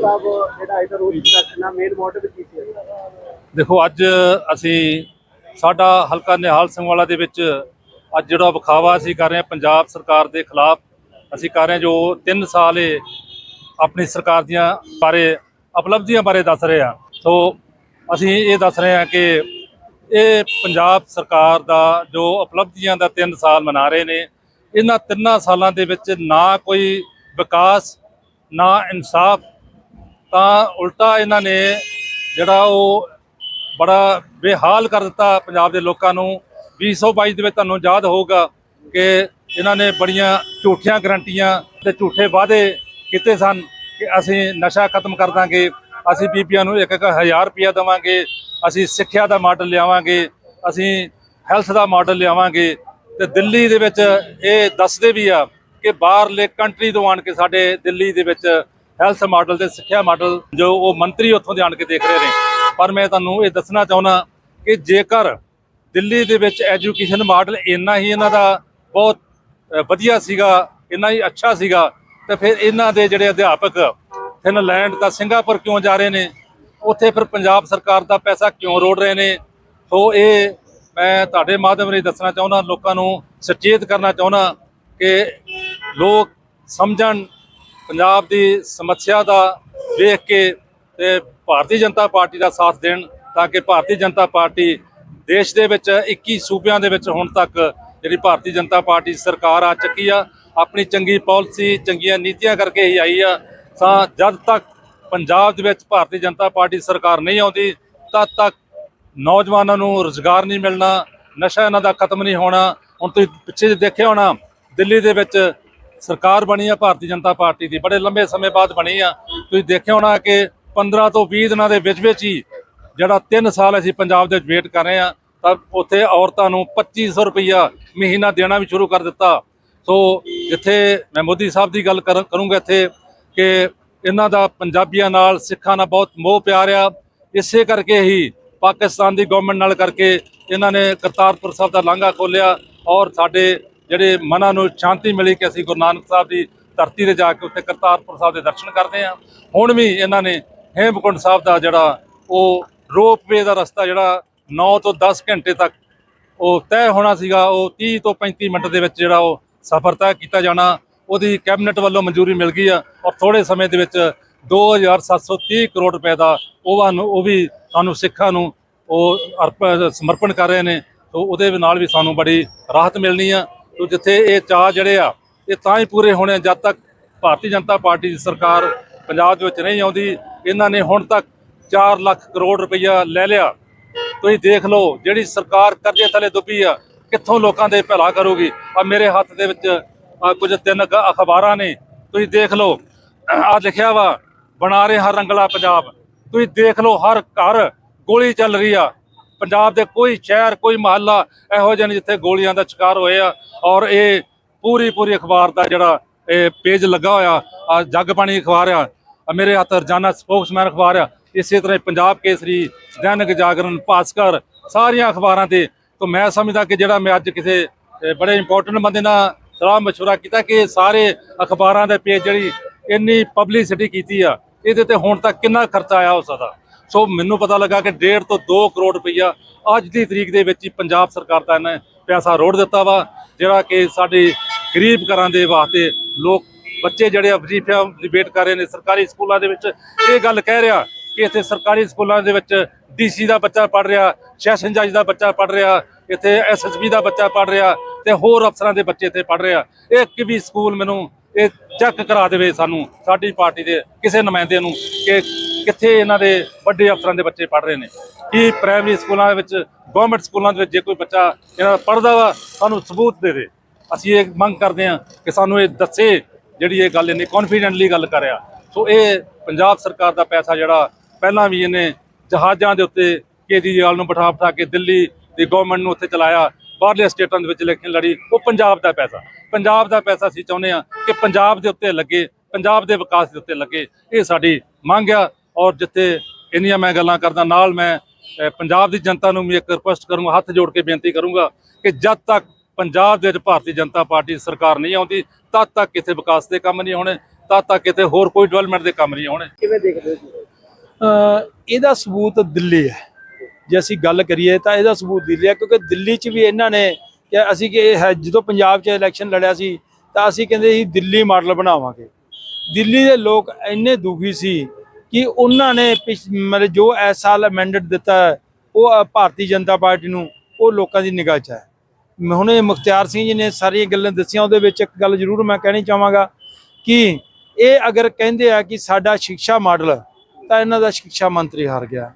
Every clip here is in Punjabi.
ਸਾਹਿਬ ਜਿਹੜਾ ਇਹਦਾ ਰੋਜ਼ ਰੱਖਣਾ ਮੇਨ ਮੋਟਿਵ ਕੀ ਸੀ। ਦੇਖੋ, ਅੱਜ ਅਸੀਂ ਸਾਡਾ ਹਲਕਾ ਨਿਹਾਲ ਸਿੰਘ ਵਾਲਾ ਦੇ ਵਿੱਚ ਅੱਜ ਜਿਹੜਾ ਵਿਖਾਵਾ ਅਸੀਂ ਕਰ ਰਹੇ ਹਾਂ, ਪੰਜਾਬ ਸਰਕਾਰ ਦੇ ਖਿਲਾਫ ਅਸੀਂ ਕਰ ਰਹੇ ਹਾਂ, ਜੋ 3 ਸਾਲ ਇਹ ਆਪਣੀ ਸਰਕਾਰ ਦੀਆਂ ਬਾਰੇ ਉਪਲਬਧੀਆਂ ਬਾਰੇ ਦੱਸ ਰਹੇ ਹਾਂ। ਸੋ ਅਸੀਂ ਇਹ ਦੱਸ ਰਹੇ ਹਾਂ ਕਿ ਇਹ ਪੰਜਾਬ ਸਰਕਾਰ ਦਾ ਜੋ ਉਪਲਬਧੀਆਂ ਦਾ 3 ਸਾਲ ਮਨਾ ਰਹੇ ਨੇ, ਇਹਨਾਂ ਤਿੰਨਾਂ ਸਾਲਾਂ ਦੇ ਵਿੱਚ ਨਾ ਕੋਈ ਵਿਕਾਸ, ਨਾ ਇਨਸਾਫ ਤਾਂ ਉਲਟਾ ਇਹਨਾਂ ਨੇ ਜਿਹੜਾ ਉਹ ਬੜਾ ਬੇਹਾਲ ਕਰ ਦਿੱਤਾ ਪੰਜਾਬ ਦੇ ਲੋਕਾਂ ਨੂੰ 2022 ਦੇ ਵਿੱਚ ਤੁਹਾਨੂੰ ਯਾਦ ਹੋਊਗਾ ਕਿ ਇਹਨਾਂ ਨੇ ਬੜੀਆਂ ਝੂਠੀਆਂ ਗਰੰਟੀਆਂ ਤੇ ਝੂਠੇ ਵਾਅਦੇ ਕੀਤੇ ਸਨ ਕਿ ਅਸੀਂ ਨਸ਼ਾ ਖਤਮ ਕਰ ਦਾਂਗੇ, ਅਸੀਂ ਬੀਬੀਆਂ ਨੂੰ ਇੱਕ ਇੱਕ ਹਜ਼ਾਰ ਰੁਪਇਆ ਦੇਵਾਂਗੇ, ਅਸੀਂ ਸਿੱਖਿਆ ਦਾ ਮਾਡਲ ਲਿਆਵਾਂਗੇ, ਅਸੀਂ ਹੈਲਥ ਦਾ ਮਾਡਲ ਲਿਆਵਾਂਗੇ ਤੇ ਦਿੱਲੀ ਦੇ ਵਿੱਚ ਇਹ ਦੱਸਦੇ ਵੀ ਆ ਕਿ ਬਾਹਰਲੇ ਕੰਟਰੀ ਤੋਂ ਆਣ ਕੇ ਸਾਡੇ ਦਿੱਲੀ ਦੇ ਵਿੱਚ ਹੈਲਥ ਮਾਡਲ ਤੇ ਸਿੱਖਿਆ ਮਾਡਲ ਜੋ ਉਹ ਮੰਤਰੀ ਉੱਥੋਂ ਦੇ ਆਣ ਕੇ ਦੇਖ ਰਹੇ ਨੇ। ਪਰ ਮੈਂ ਤੁਹਾਨੂੰ ਇਹ ਦੱਸਣਾ ਚਾਹੁੰਦਾ ਕਿ ਜੇਕਰ ਦਿੱਲੀ ਦੇ ਵਿੱਚ ਐਜੂਕੇਸ਼ਨ ਮਾਡਲ ਇੰਨਾ ਹੀ ਇਹਨਾਂ ਦਾ ਬਹੁਤ ਵਧੀਆ ਸੀਗਾ, ਇੰਨਾ ਹੀ ਅੱਛਾ ਸੀਗਾ, ਤੇ ਫਿਰ ਇਹਨਾਂ ਦੇ ਜਿਹੜੇ ਅਧਿਆਪਕ ਫਿਨਲੈਂਡ ਤਾਂ ਸਿੰਗਾਪੁਰ ਕਿਉਂ ਜਾ ਰਹੇ ਨੇ? ਉੱਥੇ ਫਿਰ ਪੰਜਾਬ ਸਰਕਾਰ ਦਾ ਪੈਸਾ ਕਿਉਂ ਰੋੜ ਰਹੇ ਨੇ? ਸੋ ਇਹ ਮੈਂ ਤੁਹਾਡੇ ਮਾਧਿਅਮ ਰਾਹੀਂ ਦੱਸਣਾ ਚਾਹੁੰਦਾ, ਲੋਕਾਂ ਨੂੰ ਸੁਚੇਤ ਕਰਨਾ ਚਾਹੁੰਦਾ ਕਿ ਲੋਕ ਸਮਝਣ ਪੰਜਾਬ ਦੀ ਸਮੱਸਿਆ ਦਾ ਵੇਖ ਕੇ ਤੇ ਭਾਰਤੀ ਜਨਤਾ ਪਾਰਟੀ ਦਾ ਸਾਥ ਦੇਣ ਤਾਂ ਕਿ ਭਾਰਤੀ ਜਨਤਾ ਪਾਰਟੀ ਦੇਸ਼ ਦੇ ਵਿੱਚ 21 ਸੂਬਿਆਂ ਦੇ ਵਿੱਚ ਹੁਣ ਤੱਕ ਜਿਹੜੀ ਭਾਰਤੀ ਜਨਤਾ ਪਾਰਟੀ ਸਰਕਾਰ ਆ ਚੱਕੀ ਆ, ਆਪਣੀ ਚੰਗੀ ਪਾਲਿਸੀ, ਚੰਗੀਆਂ ਨੀਤੀਆਂ ਕਰਕੇ ਹੀ ਆਈ ਆ, ਤਾਂ ਜਦ ਤੱਕ ਪੰਜਾਬ ਦੇ ਵਿੱਚ ਭਾਰਤੀ ਜਨਤਾ ਪਾਰਟੀ ਸਰਕਾਰ ਨਹੀਂ ਆਉਂਦੀ, ਤਦ ਤੱਕ ਨੌਜਵਾਨਾਂ ਨੂੰ ਰੁਜ਼ਗਾਰ ਨਹੀਂ ਮਿਲਣਾ, ਨਸ਼ਾ ਇਹਨਾਂ ਦਾ ਖਤਮ ਨਹੀਂ ਹੋਣਾ, ਹੁਣ ਤੁਸੀਂ ਪਿੱਛੇ ਜੇ ਦੇਖਿਆ ਹੋਣਾ, ਦਿੱਲੀ ਦੇ ਵਿੱਚ ਸਰਕਾਰ ਬਣੀ ਆ, ਭਾਰਤੀ ਜਨਤਾ ਪਾਰਟੀ ਦੀ। ਬੜੇ ਲੰਬੇ ਸਮੇਂ ਬਾਅਦ ਬਣੀ ਆ। ਤੁਸੀਂ ਦੇਖਿਆ ਹੋਣਾ ਕਿ 15 ਤੋਂ 20 ਦਿਨਾਂ ਦੇ ਵਿੱਚ ਵਿੱਚ ਹੀ ਜਿਹੜਾ 3 ਸਾਲ ਅਸੀਂ ਪੰਜਾਬ ਦੇ ਵਿੱਚ ਵੇਟ ਕਰ ਰਹੇ ਆ, ਤਾਂ ਉੱਥੇ ਔਰਤਾਂ ਨੂੰ 2500 ਰੁਪਈਆ ਮਹੀਨਾ ਦੇਣਾ ਵੀ ਸ਼ੁਰੂ ਕਰ ਦਿੱਤਾ। ਸੋ ਜਿੱਥੇ ਮੈਂ ਮੋਦੀ ਸਾਹਿਬ ਦੀ ਗੱਲ ਕਰ- ਕਰੂੰਗਾ ਇੱਥੇ ਕਿ ਇਹਨਾਂ ਦਾ ਪੰਜਾਬੀਆਂ ਨਾਲ, ਸਿੱਖਾਂ ਨਾਲ ਬਹੁਤ ਮੋਹ ਪਿਆਰ ਆ। ਇਸੇ ਕਰਕੇ ਹੀ ਪਾਕਿਸਤਾਨ ਦੀ ਗਵਰਨਮੈਂਟ ਨਾਲ ਕਰਕੇ ਇਹਨਾਂ ਨੇ ਕਰਤਾਰਪੁਰ ਸਾਹਿਬ ਦਾ ਲਾਂਘਾ ਖੋਲਿਆ ਔਰ ਸਾਡੇ ਜਿਹੜੇ ਮਨਾਂ ਨੂੰ ਸ਼ਾਂਤੀ ਮਿਲੀ ਕਿ ਅਸੀਂ ਗੁਰੂ ਨਾਨਕ ਸਾਹਿਬ ਦੀ ਧਰਤੀ ਤੇ ਜਾ ਕੇ ਉੱਥੇ ਕਰਤਾਰਪੁਰ ਸਾਹਿਬ ਦੇ ਦਰਸ਼ਨ ਕਰਦੇ ਹਾਂ। ਹੁਣ ਵੀ ਇਹਨਾਂ ਨੇ ਹੇਮਕੁੰਡ ਸਾਹਿਬ ਦਾ ਜਿਹੜਾ ਉਹ ਰੋਪਵੇ ਦਾ ਰਸਤਾ ਜਿਹੜਾ 9 ਤੋਂ 10 ਘੰਟੇ ਤੱਕ ਉਹ ਤੈਅ ਹੋਣਾ ਸੀਗਾ, ਉਹ 30 ਤੋਂ 35 ਮਿੰਟ ਦੇ ਵਿੱਚ ਜਿਹੜਾ ਉਹ ਸਫ਼ਰ ਤੈਅ ਕੀਤਾ ਜਾਣਾ, ਉਹਦੀ ਕੈਬਨਿਟ ਵੱਲੋਂ ਮਨਜ਼ੂਰੀ ਮਿਲ ਗਈ ਆ ਔਰ ਥੋੜੇ ਸਮੇਂ ਦੇ ਵਿੱਚ 2730 ਕਰੋੜ ਰੁਪਏ ਦਾ ਉਹ ਉਹ ਵੀ ਸਾਨੂੰ ਸਿੱਖਾਂ ਨੂੰ ਉਹ ਅਰਪ- ਸਮਰਪਣ ਕਰ ਰਹੇ ਨੇ ਸੋ ਉਹਦੇ ਨਾਲ ਵੀ ਸਾਨੂੰ ਬੜੀ ਰਾਹਤ ਮਿਲਣੀ ਆ। ਸੋ ਜਿੱਥੇ ਇਹ ਚਾਹ ਜਿਹੜੇ ਆ, ਇਹ ਤਾਂ ਹੀ ਪੂਰੇ ਹੋਣੇ ਆ, ਜਦ ਤੱਕ ਭਾਰਤੀ ਜਨਤਾ ਪਾਰਟੀ ਦੀ ਸਰਕਾਰ ਪੰਜਾਬ ਦੇ ਵਿੱਚ ਨਹੀਂ ਆਉਂਦੀ, ਇਹਨਾਂ ਨੇ ਹੁਣ ਤੱਕ 4 ਲੱਖ ਕਰੋੜ ਰੁਪਈਆ ਲੈ ਲਿਆ। ਤੁਸੀਂ ਦੇਖ ਲਓ ਜਿਹੜੀ ਸਰਕਾਰ ਕਰਜ਼ੇ ਥੱਲੇ ਦੁੱਬੀ ਆ, ਕਿੱਥੋਂ ਲੋਕਾਂ ਦੇ ਭਲਾ ਕਰੂਗੀ? ਆ ਮੇਰੇ ਹੱਥ ਦੇ ਵਿੱਚ ਕੁਝ ਤਿੰਨ ਅਖਬਾਰਾਂ ਨੇ। ਤੁਸੀਂ ਦੇਖ ਲਓ ਆ ਲਿਖਿਆ ਵਾ, ਬਣਾ ਰਹੇ ਹਰ ਰੰਗਲਾ ਪੰਜਾਬ। ਤੁਸੀਂ ਦੇਖ ਲਓ ਹਰ ਘਰ ਗੋਲੀ ਚੱਲ ਰਹੀ ਆ। ਪੰਜਾਬ ਦੇ ਕੋਈ ਸ਼ਹਿਰ, ਕੋਈ ਮਹੱਲਾ ਇਹੋ ਜਿਹੇ ਨੇ ਜਿੱਥੇ ਗੋਲੀਆਂ ਦਾ ਸ਼ਿਕਾਰ ਹੋਏ ਆ। ਔਰ ਇਹ ਪੂਰੀ ਪੂਰੀ ਅਖਬਾਰ ਦਾ ਜਿਹੜਾ ਇਹ ਪੇਜ ਲੱਗਾ ਹੋਇਆ, ਆ ਜੱਗ ਪਾਣੀ ਅਖਬਾਰ ਆ। ਮੇਰੇ ਹੱਥ ਰਜਾਨਾ ਸਪੋਕਸਮੈਨ ਅਖਬਾਰ ਆ। ਇਸੇ ਤਰ੍ਹਾਂ ਪੰਜਾਬ ਕੇਸਰੀ, ਦੈਨਿਕ ਜਾਗਰਣ, ਭਾਸਕਰ, ਸਾਰੀਆਂ ਅਖਬਾਰਾਂ ਤੇ ਤਾਂ ਮੈਂ ਸਮਝਦਾ ਕਿ ਜਿਹੜਾ ਮੈਂ ਅੱਜ ਕਿਸੇ ਬੜੇ ਇੰਪੋਰਟੈਂਟ ਬੰਦੇ ਨਾਲ ਸਲਾਹ ਮਸ਼ਵਰਾ ਕੀਤਾ ਕਿ ਸਾਰੇ ਅਖਬਾਰਾਂ ਦੇ ਪੇਜ ਜਿਹੜੀ ਇੰਨੀ ਪਬਲਿਸਿਟੀ ਕੀਤੀ ਆ, ਇਹਦੇ ਤੇ ਹੁਣ ਤੱਕ ਕਿੰਨਾ ਖਰਚਾ ਆਇਆ ਹੋ ਸਕਦਾ? ਸੋ ਮੈਨੂੰ ਪਤਾ ਲੱਗਾ ਕਿ 1.5 ਤੋਂ 2 ਕਰੋੜ ਰੁਪਈਆ ਅੱਜ ਦੀ ਤਰੀਕ ਦੇ ਵਿੱਚ ਹੀ ਪੰਜਾਬ ਸਰਕਾਰ ਦਾ ਇਹਨੇ ਪੈਸਾ ਰੋੜ ਦਿੱਤਾ ਵਾ, ਜਿਹੜਾ ਕਿ ਸਾਡੇ ਗਰੀਬ ਘਰਾਂ ਦੇ ਵਾਸਤੇ ਲੋਕ, ਬੱਚੇ ਜਿਹੜੇ ਆ ਵਜ਼ੀਫਿਆਂ ਦੀ ਵੇਟ ਕਰ ਰਹੇ ਨੇ ਸਰਕਾਰੀ ਸਕੂਲਾਂ ਦੇ ਵਿੱਚ, ਇਹ ਗੱਲ ਕਹਿ ਰਿਹਾ ਕਿ ਇੱਥੇ ਸਰਕਾਰੀ ਸਕੂਲਾਂ ਦੇ ਵਿੱਚ ਡੀਸੀ ਦਾ ਬੱਚਾ ਪੜ ਰਿਹਾ, ਸੈਸ਼ਨ ਜੱਜ ਦਾ ਬੱਚਾ ਪੜ ਰਿਹਾ, ਇੱਥੇ ਐਸਐਸਬੀ ਦਾ ਬੱਚਾ ਪੜ ਰਿਹਾ ਤੇ ਹੋਰ ਅਫਸਰਾਂ ਦੇ ਬੱਚੇ ਇੱਥੇ ਪੜ ਰਿਹਾ। ਇੱਕ ਵੀ ਸਕੂਲ ਮੈਨੂੰ ਇਹ ਚੈੱਕ ਕਰਾ ਦੇਵੇ ਸਾਨੂੰ, ਸਾਡੀ ਪਾਰਟੀ ਦੇ ਕਿਸੇ ਨੁਮਾਇੰਦੇ ਨੂੰ ਕਿ ਕਿੱਥੇ ਇਹਨਾਂ ਦੇ ਵੱਡੇ ਅਫਸਰਾਂ ਦੇ ਬੱਚੇ ਪੜ ਰਹੇ ਨੇ। ਕੀ ਪ੍ਰਾਇਮਰੀ ਸਕੂਲਾਂ ਦੇ ਵਿੱਚ ਗਵਰਨਮੈਂਟ ਸਕੂਲਾਂ ਦੇ ਵਿੱਚ ਜੇ ਕੋਈ ਬੱਚਾ ਇਹਨਾਂ ਦਾ ਪੜਦਾ ਵਾ, ਸਾਨੂੰ ਸਬੂਤ ਦੇ ਦੇ। ਅਸੀਂ ਇਹ ਮੰਗ ਕਰਦੇ ਹਾਂ ਕਿ ਸਾਨੂੰ ਇਹ ਦੱਸੇ ਜਿਹੜੀ ਇਹ ਗੱਲ ਇਹਨੇ ਕੌਨਫੀਡੈਂਟਲੀ ਗੱਲ ਕਰਿਆ। ਸੋ ਇਹ ਪੰਜਾਬ ਸਰਕਾਰ ਦਾ ਪੈਸਾ ਜਿਹੜਾ, ਪਹਿਲਾਂ ਵੀ ਇਹਨੇ ਜਹਾਜ਼ਾਂ ਦੇ ਉੱਤੇ ਕੇਜਰੀਵਾਲ ਨੂੰ ਬਿਠਾ ਬਿਠਾ ਕੇ ਦਿੱਲੀ ਦੀ ਗਵਰਨਮੈਂਟ ਨੂੰ ਉੱਥੇ ਚਲਾਇਆ, ਬਾਹਰਲੇ ਸਟੇਟਾਂ ਦੇ ਵਿੱਚ ਇਲੈਕਸ਼ਨ ਲੜੀ, ਉਹ ਪੰਜਾਬ ਦਾ ਪੈਸਾ। ਪੰਜਾਬ ਦਾ ਪੈਸਾ ਅਸੀਂ ਚਾਹੁੰਦੇ ਆ ਕਿ ਪੰਜਾਬ ਦੇ ਉੱਤੇ ਲੱਗੇ ਪੰਜਾਬ ਦੇ ਵਿਕਾਸ ਦੇ ਉੱਤੇ ਲੱਗੇ। ਇਹ ਸਾਡੀ ਮੰਗ ਆ ਔਰ ਜਿੱਥੇ ਇੰਨੀਆਂ ਮੈਂ ਗੱਲਾਂ ਕਰਦਾ ਨਾਲ ਮੈਂ ਪੰਜਾਬ ਦੀ ਜਨਤਾ ਨੂੰ ਵੀ ਇੱਕ ਰਿਕੁਐਸਟ ਕਰੂੰਗਾ ਹੱਥ ਜੋੜ ਕੇ ਬੇਨਤੀ ਕਰੂੰਗਾ ਕਿ ਜਦ ਤੱਕ ਪੰਜਾਬ ਦੇ ਵਿੱਚ ਭਾਰਤੀ ਜਨਤਾ ਪਾਰਟੀ ਦੀ ਸਰਕਾਰ ਨਹੀਂ ਆਉਂਦੀ ਤਦ ਤੱਕ ਇੱਥੇ ਵਿਕਾਸ ਦੇ ਕੰਮ ਨਹੀਂ ਹੋਣੇ ਤਦ ਤੱਕ ਕਿਤੇ ਹੋਰ ਕੋਈ ਡਿਵੈਲਪਮੈਂਟ ਦੇ ਕੰਮ ਨਹੀਂ ਹੋਣੇ। ਕਿਵੇਂ ਦੇਖਦੇ ਹੋ ਇਹਦਾ ਸਬੂਤ ਦਿੱਲੀ ਹੈ। ਜੇ ਅਸੀਂ ਗੱਲ ਕਰੀਏ ਤਾਂ ਇਹਦਾ ਸਬੂਤ ਦਿੱਲੀ ਹੈ ਕਿਉਂਕਿ ਦਿੱਲੀ 'ਚ ਵੀ ਇਹਨਾਂ ਨੇ ਕਿ ਅਸੀਂ ਕਿ ਇਹ ਹੈ ਜਦੋਂ ਪੰਜਾਬ 'ਚ ਇਲੈਕਸ਼ਨ ਲੜਿਆ ਸੀ ਤਾਂ ਅਸੀਂ ਕਹਿੰਦੇ ਸੀ ਦਿੱਲੀ ਮਾਡਲ ਬਣਾਵਾਂਗੇ। ਦਿੱਲੀ ਦੇ ਲੋਕ ਇੰਨੇ ਦੁਖੀ ਸੀ ਕਿ ਉਹਨਾਂ ਨੇ ਪਿਛ- ਮਤਲਬ ਜੋ ਇਸ ਸਾਲ ਅਮੈਂਡਡ ਦਿੱਤਾ ਹੈ, ਉਹ ਭਾਰਤੀ ਜਨਤਾ ਪਾਰਟੀ ਨੂੰ ਉਹ ਲੋਕਾਂ ਦੀ ਨਿਗਾਹ 'ਚ ਹੈ। ਮ- ਹੁਣ ਇਹ ਮੁਖਤਿਆਰ ਸਿੰਘ ਜੀ ਨੇ ਸਾਰੀਆਂ ਗੱਲਾਂ ਦੱਸੀਆਂ ਉਹਦੇ ਵਿੱਚ ਇੱਕ ਗੱਲ ਜ਼ਰੂਰ ਮੈਂ ਕਹਿਣੀ ਚਾਹਾਂਗਾ ਕਿ ਇਹ ਅਗਰ ਕਹਿੰਦੇ ਆ ਕਿ ਸਾਡਾ ਸਿੱਖਿਆ ਮਾਡਲ ਤਾਂ ਇਹਨਾਂ ਦਾ ਸਿੱਖਿਆ ਮੰਤਰੀ ਹਾਰ ਗਿਆ।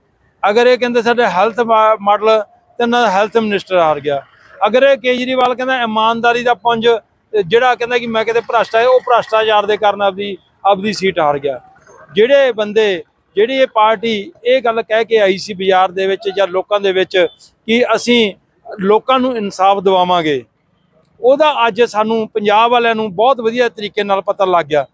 ਅਗਰ ਇਹ ਕਹਿੰਦੇ ਸਾਡਾ ਹੈਲਥ ਮਾਡਲ ਤਾਂ ਇਹਨਾਂ ਦਾ ਹੈਲਥ ਮਿਨਿਸਟਰ ਹਾਰ ਗਿਆ। ਅਗਰ ਕੇਜਰੀਵਾਲ ਕਹਿੰਦਾ ਇਮਾਨਦਾਰੀ ਦਾ ਪੁੰਜ ਜਿਹੜਾ ਕਹਿੰਦਾ ਕਿ ਮੈਂ ਕਿਤੇ ਭ੍ਰਸ਼ਟਾ ਹੈ ਉਹ ਭ੍ਰਸ਼ਟਾਚਾਰ ਦੇ ਕਾਰਨ ਆਪਦੀ ਆਪਦੀ ਸੀਟ ਹਾਰ ਗਿਆ। ਜਿਹੜੇ ਬੰਦੇ, ਜਿਹੜੀ ਇਹ ਪਾਰਟੀ ਇਹ ਗੱਲ ਕਹਿ ਕੇ ਆਈ ਸੀ ਬਾਜ਼ਾਰ ਦੇ ਵਿੱਚ ਜਾਂ ਲੋਕਾਂ ਦੇ ਵਿੱਚ ਕਿ ਅਸੀਂ ਲੋਕਾਂ ਨੂੰ ਇਨਸਾਫ ਦਿਵਾਵਾਂਗੇ, ਉਹਦਾ ਅੱਜ ਸਾਨੂੰ ਪੰਜਾਬ ਵਾਲਿਆਂ ਨੂੰ ਬਹੁਤ ਵਧੀਆ ਤਰੀਕੇ ਨਾਲ ਪਤਾ ਲੱਗ ਗਿਆ।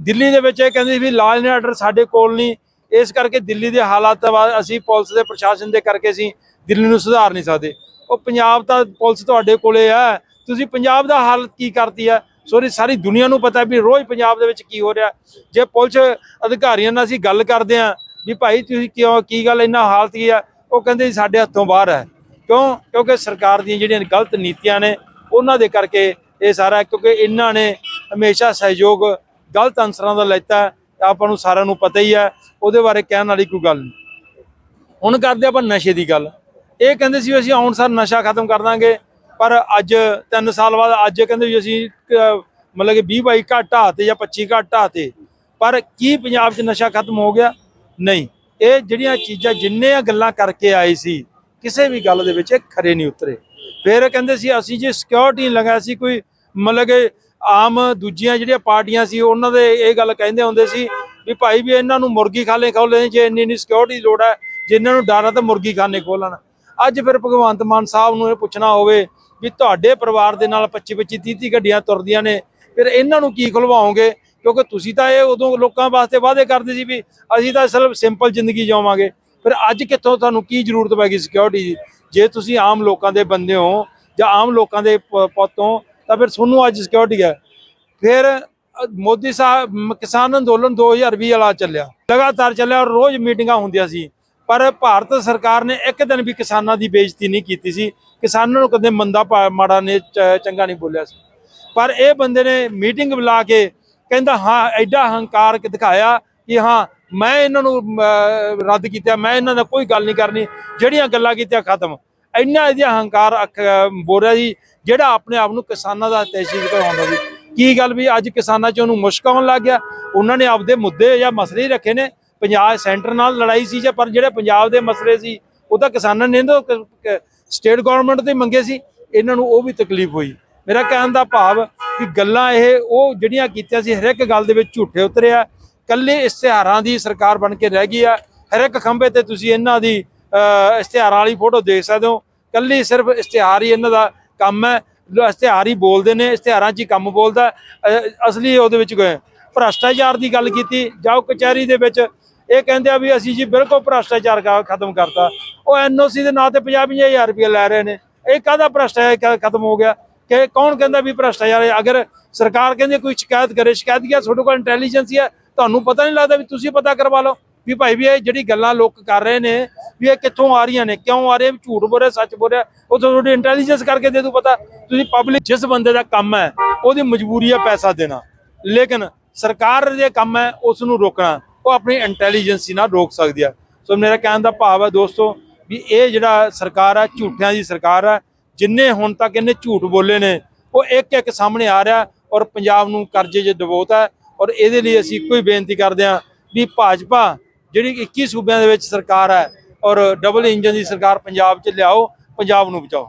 ਦਿੱਲੀ ਦੇ ਵਿੱਚ ਇਹ ਕਹਿੰਦੇ ਸੀ ਵੀ ਲਾਅ ਨੇ ਆਰਡਰ ਸਾਡੇ ਕੋਲ ਨਹੀਂ, ਇਸ ਕਰਕੇ ਦਿੱਲੀ ਦੇ ਹਾਲਾਤ ਵਾ- ਅਸੀਂ ਪੁਲਿਸ ਦੇ ਪ੍ਰਸ਼ਾਸਨ ਦੇ ਕਰਕੇ ਅਸੀਂ ਦਿੱਲੀ ਨੂੰ ਸੁਧਾਰ ਨਹੀਂ ਸਕਦੇ। ਉਹ ਪੰਜਾਬ ਤਾਂ ਪੁਲਿਸ ਤੁਹਾਡੇ ਕੋਲੇ ਹੈ। ਤੁਸੀਂ ਪੰਜਾਬ ਦਾ ਹਾਲਤ ਕੀ ਕਰਤੀ ਹੈ? ਸੋਰੀ ਸਾਰੀ ਦੁਨੀਆ ਨੂੰ ਪਤਾ ਵੀ ਰੋਜ਼ ਪੰਜਾਬ ਦੇ ਵਿੱਚ ਕੀ ਹੋ ਰਿਹਾ। ਜੇ ਪੁਲਿਸ ਅਧਿਕਾਰੀਆਂ ਨਾਲ ਅਸੀਂ ਗੱਲ ਕਰਦੇ ਹਾਂ ਵੀ ਭਾਈ ਤੁਸੀਂ ਕਿਉਂ, ਕੀ ਗੱਲ ਇੰਨਾ ਹਾਲਤ ਕੀ ਆ ਉਹ ਕਹਿੰਦੇ ਸਾਡੇ ਹੱਥੋਂ ਬਾਹਰ ਹੈ। ਕਿਉਂ? ਕਿਉਂਕਿ ਸਰਕਾਰ ਦੀਆਂ ਜਿਹੜੀਆਂ ਗਲਤ ਨੀਤੀਆਂ ਨੇ, ਉਹਨਾਂ ਦੇ ਕਰਕੇ ਇਹ ਸਾਰਾ ਕਿਉਂਕਿ ਇਹਨਾਂ ਨੇ ਹਮੇਸ਼ਾ ਸਹਿਯੋਗ, ਗਲਤ ਅਨਸਰਾਂ ਦਾ ਲੈਤਾ ਆਪਾਂ ਨੂੰ ਸਾਰਿਆਂ ਨੂੰ ਪਤਾ ਹੀ ਹੈ। ਉਹਦੇ ਬਾਰੇ ਕਹਿਣ ਵਾਲੀ ਕੋਈ ਗੱਲ ਨਹੀਂ। ਹੁਣ ਕਰਦੇ ਆਪਾਂ ਨਸ਼ੇ ਦੀ ਗੱਲ। ਇਹ ਕਹਿੰਦੇ ਸੀ ਅਸੀਂ ਆਉਣ ਸਾਰ ਨਸ਼ਾ ਖਤਮ ਕਰ ਦਾਂਗੇ, ਪਰ ਅੱਜ 3 ਸਾਲ ਬਾਅਦ ਅੱਜ ਕਹਿੰਦੇ ਵੀ ਅਸੀਂ ਮਤਲਬ ਕਿ 20 ਬਾਈ ਘੱਟ ਢਾਤੇ ਜਾਂ 25 ਘੱਟ ਢਾਤੇ ਪਰ ਕੀ ਪੰਜਾਬ 'ਚ ਨਸ਼ਾ ਖਤਮ ਹੋ ਗਿਆ? ਨਹੀਂ। ਇਹ ਜਿਹੜੀਆਂ ਚੀਜ਼ਾਂ ਜਿੰਨੇ ਆ ਗੱਲਾਂ ਕਰਕੇ ਆਏ ਸੀ, ਕਿਸੇ ਵੀ ਗੱਲ ਦੇ ਵਿੱਚ ਇਹ ਖਰੇ ਨਹੀਂ ਉਤਰੇ। ਫਿਰ ਕਹਿੰਦੇ ਸੀ, ਅਸੀਂ ਜੇ ਸਿਕਿਉਰਿਟੀ ਲਗਾਇਆ ਸੀ, ਕੋਈ ਮਤਲਬ ਕਿ ਆਮ ਦੂਜੀਆਂ ਜਿਹੜੀਆਂ ਪਾਰਟੀਆਂ ਸੀ, ਉਹਨਾਂ ਦੇ ਇਹ ਗੱਲ ਕਹਿੰਦੇ ਹੁੰਦੇ ਸੀ ਵੀ ਭਾਈ ਵੀ ਇਹਨਾਂ ਨੂੰ ਮੁਰਗੀ ਖਾਨੇ ਖੋਲੇ ਜੇ ਇੰਨੀ ਇੰਨੀ ਸਿਕਿਉਰਿਟੀ ਦੀ ਲੋੜ ਹੈ, ਜੇ ਇਹਨਾਂ ਨੂੰ ਡਰ ਹੈ ਤਾਂ ਮੁਰਗੀ ਖਾਨੇ ਖੋਲਣ ਅੱਜ ਫਿਰ ਭਗਵੰਤ ਮਾਨ ਸਾਹਿਬ ਨੂੰ ਇਹ ਪੁੱਛਣਾ ਹੋਵੇ ਵੀ ਤੁਹਾਡੇ ਪਰਿਵਾਰ ਦੇ ਨਾਲ 25 25 30 30 ਗੱਡੀਆਂ ਤੁਰਦੀਆਂ ਨੇ, ਫਿਰ ਇਹਨਾਂ ਨੂੰ ਕੀ ਖੁਲਵਾਓਗੇ? ਕਿਉਂਕਿ ਤੁਸੀਂ ਤਾਂ ਇਹ ਉਦੋਂ ਲੋਕਾਂ ਵਾਸਤੇ ਵਾਅਦੇ ਕਰਦੇ ਸੀ ਵੀ ਅਸੀਂ ਤਾਂ ਸਿਰਫ ਸਿੰਪਲ ਜ਼ਿੰਦਗੀ ਜਿਵਾਂਗੇ ਫਿਰ ਅੱਜ ਕਿੱਥੋਂ ਤੁਹਾਨੂੰ ਕੀ ਜ਼ਰੂਰਤ ਪੈ ਗਈ ਸਿਕਿਉਰਿਟੀ ਦੀ? ਜੇ ਤੁਸੀਂ ਆਮ ਲੋਕਾਂ ਦੇ ਬੰਦੇ ਹੋ ਜਾਂ ਆਮ ਲੋਕਾਂ ਦੇ ਪ- ਪੁੱਤ ਹੋ, ਤਾਂ ਫਿਰ ਤੁਹਾਨੂੰ ਅੱਜ ਸਿਕਿਉਰਿਟੀ ਹੈ। ਫਿਰ ਮੋਦੀ ਸਾਹਿਬ, ਕਿਸਾਨ ਅੰਦੋਲਨ 2020 ਵਾਲਾ ਚੱਲਿਆ। ਲਗਾਤਾਰ ਚੱਲਿਆ ਔਰ ਰੋਜ਼ ਮੀਟਿੰਗਾਂ ਹੁੰਦੀਆਂ ਸੀ। ਪਰ ਭਾਰਤ ਸਰਕਾਰ ਨੇ ਇੱਕ ਦਿਨ ਵੀ ਕਿਸਾਨਾਂ ਦੀ ਬੇਇੱਜ਼ਤੀ ਨਹੀਂ ਕੀਤੀ ਸੀ। ਕਿਸਾਨਾਂ ਨੂੰ ਕਦੇ ਮੰਦਾ ਭਾ- ਮਾੜਾ ਨੇ ਚੰਗਾ ਨਹੀਂ ਬੋਲਿਆ ਸੀ। ਪਰ ਇਹ ਬੰਦੇ ਨੇ ਮੀਟਿੰਗ ਬੁਲਾ ਕੇ ਕਹਿੰਦਾ, ਹਾਂ, ਐਡਾ ਹੰਕਾਰ ਦਿਖਾਇਆ ਕਿ ਹਾਂ, ਮੈਂ ਇਹਨਾਂ ਨੂੰ ਰੱਦ ਕੀਤਾ, ਮੈਂ ਇਹਨਾਂ ਦਾ ਕੋਈ ਗੱਲ ਨਹੀਂ ਕਰਨੀ। ਜਿਹੜੀਆਂ ਗੱਲਾਂ ਕੀਤੀਆਂ ਖਤਮ। ਇੰਨਾ ਇਹਦਾ ਹੰਕਾਰ ਅੱਖ ਬੋਰਿਆ ਜੀ, ਜਿਹੜਾ ਆਪਣੇ ਆਪ ਨੂੰ ਕਿਸਾਨਾਂ ਦਾ ਤਹਿਸੀਲ ਕਰਵਾਉਂਦਾ ਸੀ। ਕੀ ਗੱਲ ਵੀ ਅੱਜ ਕਿਸਾਨਾਂ 'ਚ ਉਹਨੂੰ ਮੁਸ਼ਕ ਆਉਣ ਲੱਗ ਗਿਆ? ਉਹਨਾਂ ਨੇ ਆਪਦੇ ਮੁੱਦੇ ਜਾਂ ਮਸਲੇ ਹੀ ਰੱਖੇ ਨੇ। ਪੰਜਾਬ ਸੈਂਟਰ ਨਾਲ ਲੜਾਈ ਸੀ ਜਾਂ ਪਰ ਜਿਹੜੇ ਪੰਜਾਬ ਦੇ ਮਸਲੇ ਸੀ, ਉਹ ਤਾਂ ਕਿਸਾਨਾਂ ਨੇ ਤਾਂ ਸਟੇਟ ਗਵਰਨਮੈਂਟ ਤੇ ਮੰਗੇ ਸੀ, ਇਹਨਾਂ ਨੂੰ ਉਹ ਵੀ ਤਕਲੀਫ ਹੋਈ। ਮੇਰਾ ਕਹਿਣ ਦਾ ਭਾਵ ਕਿ ਗੱਲਾਂ ਇਹ, ਉਹ ਜਿਹੜੀਆਂ ਕੀਤੀਆਂ ਸੀ ਹਰ ਇੱਕ ਗੱਲ ਦੇ ਵਿੱਚ ਝੂਠੇ ਉਤਰਿਆ। ਕੱਲੇ ਇਸ਼ਤਿਹਾਰਾਂ ਦੀ ਸਰਕਾਰ ਬਣ ਕੇ ਰਹਿ ਗਈ ਆ। ਹਰ ਇੱਕ ਖੰਭੇ ਤੇ ਤੁਸੀਂ ਇਹਨਾਂ ਦੀ ਇਸ਼ਤਿਹਾਰਾਂ ਵਾਲੀ ਫੋਟੋ ਦੇਖ ਸਕਦੇ ਹੋ। ਕੱਲੀ ਸਿਰਫ ਇਸ਼ਤਿਹਾਰ ਹੀ ਇਹਨਾਂ ਦਾ ਕੰਮ ਹੈ। ਇਸ਼ਤਿਹਾਰ ਹੀ ਬੋਲਦੇ ਨੇ, ਇਸ਼ਤਿਹਾਰਾਂ 'ਚ ਹੀ ਕੰਮ ਬੋਲਦਾ। ਅਸਲੀ ਉਹਦੇ ਵਿੱਚ ਗਏ। ਭ੍ਰਸ਼ਟਾਚਾਰ ਦੀ ਗੱਲ ਕੀਤੀ, ਜਾਓ ਕਚਹਿਰੀ ਦੇ ਵਿੱਚ ਇਹ ਕਹਿੰਦੇ ਆ ਵੀ ਅਸੀਂ ਜੀ ਬਿਲਕੁਲ ਭ੍ਰਸ਼ਟਾਚਾਰ ਖਤਮ ਕਰਤਾ। ਉਹ ਐਨਓਸੀ ਦੇ ਨਾਂ ਤੇ 50-50000 ਰੁਪਏ ਲੈ ਰਹੇ ਨੇ। ਇਹ ਕਾਹਦਾ ਭ੍ਰਸ਼ਟਾਚਾਰ ਖਤਮ ਹੋ ਗਿਆ। ਕਿ ਕੌਣ ਕਹਿੰਦਾ ਵੀ ਭ੍ਰਸ਼ਟਾਚਾਰ ਅਗਰ ਸਰਕਾਰ ਕਹਿੰਦੀ ਕੋਈ ਸ਼ਿਕਾਇਤ ਕਰੇ, ਸ਼ਿਕਾਇਤ ਕੀ ਹੈ? ਤੁਹਾਡੇ ਕੋਲ ਇੰਟੈਲੀਜੈਂਸ ਹੈ ਤੁਹਾਨੂੰ ਪਤਾ ਨਹੀਂ ਲੱਗਦਾ ਵੀ ਤੁਸੀਂ ਪਤਾ ਕਰਵਾ ਲਓ। ਵੀ ਭਾਈ ਵੀ ਇਹ ਜਿਹੜੀ ਗੱਲਾਂ ਲੋਕ ਕਰ ਰਹੇ ਨੇ, ਵੀ ਇਹ ਕਿੱਥੋਂ ਆ ਰਹੀਆਂ ਨੇ, ਕਿਉਂ ਆ ਰਹੇ ਝੂਠ ਬੋਲ ਰਿਹਾ, ਸੱਚ ਬੋਲ ਰਿਹਾ। ਉਹ ਤਾਂ ਤੁਹਾਡੀ ਇੰਟੈਲੀਜੈਂਸ ਕਰਕੇ ਦੇ ਦੂ ਪਤਾ। ਤੁਸੀਂ ਪਬਲਿਕ ਜਿਸ ਬੰਦੇ ਦਾ ਕੰਮ ਹੈ, ਉਹਦੀ ਮਜਬੂਰੀ ਹੈ ਪੈਸਾ ਦੇਣਾ। ਲੇਕਿਨ ਸਰਕਾਰ ਦੇ ਕੰਮ ਹੈ ਉਸ ਨੂੰ ਰੋਕਣਾ। ਉਹ ਆਪਣੀ ਇੰਟੈਲੀਜੈਂਸੀ ਨਾਲ ਰੋਕ ਸਕਦੀ ਹੈ ਸੋ ਮੇਰਾ ਕਹਿਣ ਦਾ ਭਾਵ ਹੈ ਦੋਸਤੋ ਵੀ ਇਹ ਜਿਹੜਾ ਸਰਕਾਰ ਹੈ ਝੂਠਿਆਂ ਦੀ ਸਰਕਾਰ ਹੈ ਜਿੰਨੇ ਹੁਣ ਤੱਕ ਇਹਨੇ ਝੂਠ ਬੋਲੇ ਨੇ, ਉਹ ਇੱਕ ਇੱਕ ਸਾਹਮਣੇ ਆ ਰਿਹਾ ਔਰ ਪੰਜਾਬ ਨੂੰ ਕਰਜ਼ੇ 'ਚ ਡਬੋਤਾ ਹੈ ਔਰ ਇਹਦੇ ਲਈ ਅਸੀਂ ਇੱਕੋ ਹੀ ਬੇਨਤੀ ਕਰਦੇ ਹਾਂ ਵੀ ਭਾਜਪਾ ਜਿਹੜੀ 21 ਸੂਬਿਆਂ ਦੇ ਵਿੱਚ ਸਰਕਾਰ ਹੈ ਔਰ ਡਬਲ ਇੰਜਨ ਦੀ ਸਰਕਾਰ ਪੰਜਾਬ 'ਚ ਲਿਆਓ, ਪੰਜਾਬ ਨੂੰ ਬਚਾਓ।